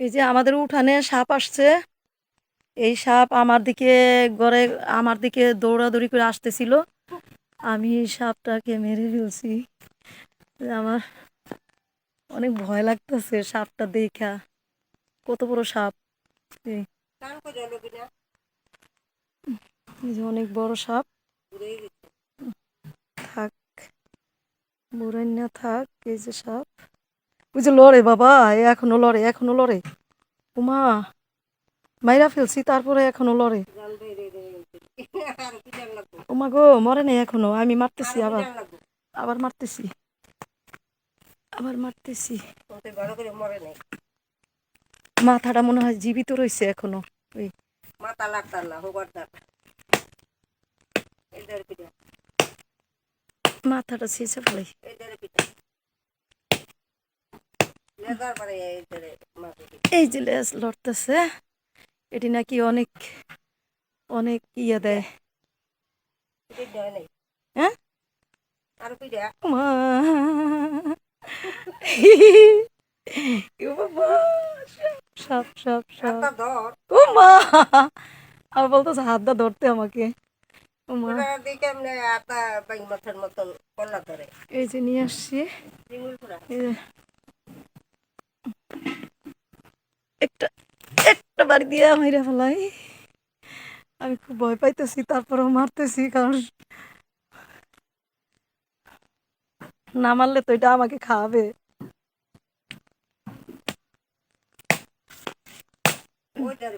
এই যে আমাদের উঠানে সাপ আসছে। এই সাপ আমার দিকে গড়ে, আমার দিকে দৌড়াদৌড়ি করে আসতেছিল। আমি সাপটাকে মেরে ফেলছি। আমার অনেক ভয় লাগতেছে সাপটা দেখা। কত বড় সাপ। অনেক বড় সাপ। থাক বুড়াই না থাক, এই যে সাপ। ওই যে লড়ে বাবা এখনও লড়ে এখনও লড়ে। উমা মাইরা ফেলছি তারপরে এখনও লড়ে। উমা গো মরে নাই এখনও আমি মারতেছি আবার। আবার মারতেছি। আবার মারতেছি। মাথাটা মনে হয় জীবিত রয়েছে এখনও। ওই। মাথা না হোগারদার মাথাটা ছিঁচে ফেলাই। এই যে লেজ লড়তেছে এটি নাকি অনেক অনেক ইয়ে দেয়। হয়? সাপ সাপ সাপ ধর। ও মা আর বলতেছে হাত দা ধরতে আমাকে। এই যে নিয়ে আসছি। বাড়ি দিয়ে মেরে ফেলাই। আমি খুব ভয় পাইতেছি, তারপরেও মারতেছি কারণ না মারলে তো এটা আমাকে খাওয়াবে। ওইটার